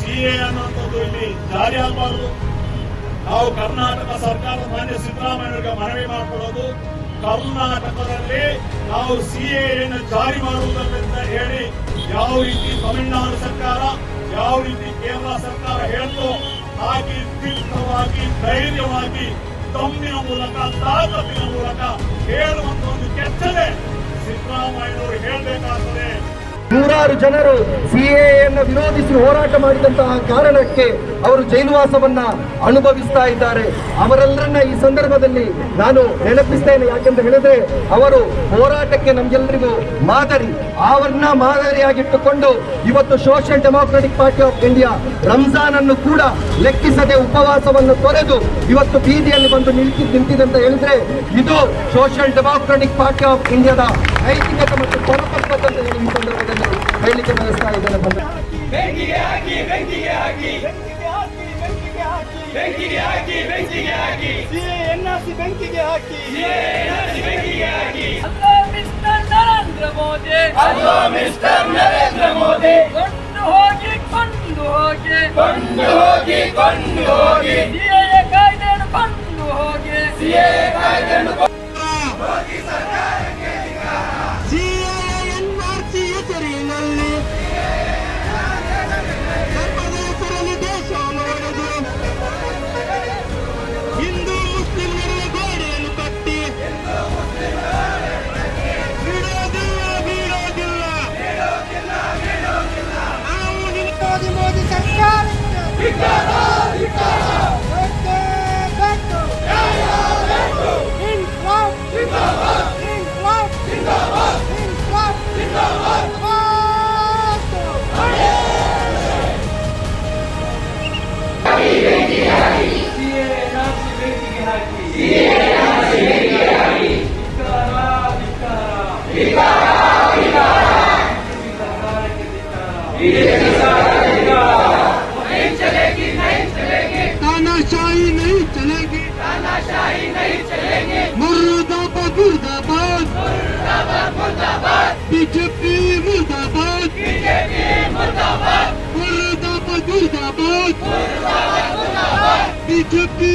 CA ಅನ್ನುವಂಥದ್ದು ಇಲ್ಲಿ ಜಾರಿ ಆಗಬಾರದು. ನಾವು ಕರ್ನಾಟಕ ಸರ್ಕಾರದ ಮಾನ್ಯ ಸಿದ್ದರಾಮಯ್ಯವರಿಗೆ ಮನವಿ ಮಾಡಿಕೊಳ್ಳೋದು, ಕರ್ನಾಟಕದಲ್ಲಿ ನಾವು ಸಿಎಯನ್ನು ಜಾರಿ ಮಾಡುವುದರಿಂದ ಹೇಳಿ ಯಾವ ರೀತಿ ತಮಿಳುನಾಡು ಸರ್ಕಾರ, ಯಾವ ರೀತಿ ಕೇರಳ ಸರ್ಕಾರ ಹೇಳ್ತೋ ಹಾಗೆ ದಿಟ್ಟವಾಗಿ, ಧೈರ್ಯವಾಗಿ ತಮ್ಮಿನ ಮೂಲಕ ತಾಕತ್ತಿನ ಮೂಲಕ ಹೇಳುವಂತ ಒಂದು ಕೆಚ್ಚಲೆ ಸಿದ್ದರಾಮಯ್ಯನವರು ಹೇಳಬೇಕಾಗ್ತದೆ. ನೂರಾರು ಜನರು ಸಿಎಯನ್ನು ವಿರೋಧಿಸಿ ಹೋರಾಟ ಮಾಡಿದಂತಹ ಕಾರಣಕ್ಕೆ ಅವರು ಜೈಲುವಾಸವನ್ನ ಅನುಭವಿಸ್ತಾ ಇದ್ದಾರೆ. ಅವರೆಲ್ಲರನ್ನ ಈ ಸಂದರ್ಭದಲ್ಲಿ ನಾನು ನೆನಪಿಸ್ತೇನೆ. ಯಾಕೆಂತ ಹೇಳಿದ್ರೆ ಅವರು ಹೋರಾಟಕ್ಕೆ ನಮ್ಗೆಲ್ಲರಿಗೂ ಮಾದರಿ ಅವರನ್ನ ಮಾದರಿಯಾಗಿಟ್ಟುಕೊಂಡು ಇವತ್ತು social democratic party of India Ramzan ಅನ್ನು ಕೂಡ ಲೆಕ್ಕಿಸದೆ ಉಪವಾಸವನ್ನು ತೊರೆದು ಇವತ್ತು ಬೀದಿಯಲ್ಲಿ ಬಂದು ನಿಂತಿದೆ ಅಂತ ಹೇಳಿದ್ರೆ ಇದು ಸೋಷಿಯಲ್ ಡೆಮಾಕ್ರೆಟಿಕ್ ಪಾರ್ಟಿ ಆಫ್ ಇಂಡಿಯಾದ ನೈತಿಕತೆ ಮತ್ತು ಅಂತ ಹೇಳಿ ಈ ಹೇಳಲಿಕ್ಕೆ ಬೆಳೆಸ್ತಾ ಇದ್ದಾರೆ. ಬೆಂಕಿಗೆ ಹಾಕಿ ಬೆಂಕಿಗೆ ಹಾಕಿ. ಬೆಂಕಿಗೆ ಹಾಕಿ. ಬೆಂಕಿಗೆ ಹಾಕಿ ಬೆಂಕಿಗೆ ಹಾಕಿ. ಬೆಂಕಿಗೆ ಹಾಕಿ. ಎನ್ಆರ್ಸಿ ಬೆಂಕಿಗೆ ಹಾಕಿ. ಬೆಂಕಿಗೆ ಹಾಕಿ ಮಿಸ್ಟರ್ ನರೇಂದ್ರ ಮೋದಿ. ಅಲ್ಲೋ ಮಿಸ್ಟರ್ ನರೇಂದ್ರ ಮೋದಿ. ಕೊಂಡು ಹೋಗಿ ಕೊಂಡು ಹೋಗಿ. ಕೊಂಡು ಹೋಗಿ ಕೊಂಡು ಹೋಗಿ. ಸಿಎ ಕಾಯ್ದೆಯನ್ನು ಕೊಂಡು ಹೋಗಿ. ಸಿಎ ಕಾಯ್ದೆಯನ್ನು ಎನ್ಆರ್ಸಿ ನಾವು ನಿನ್ನ ಮೋದಿ ಮೋದಿ बीजेपी मुर्दाबाद बीजेपी मुर्दाबाद मुर्दाबाद मुर्दाबाद बीजेपी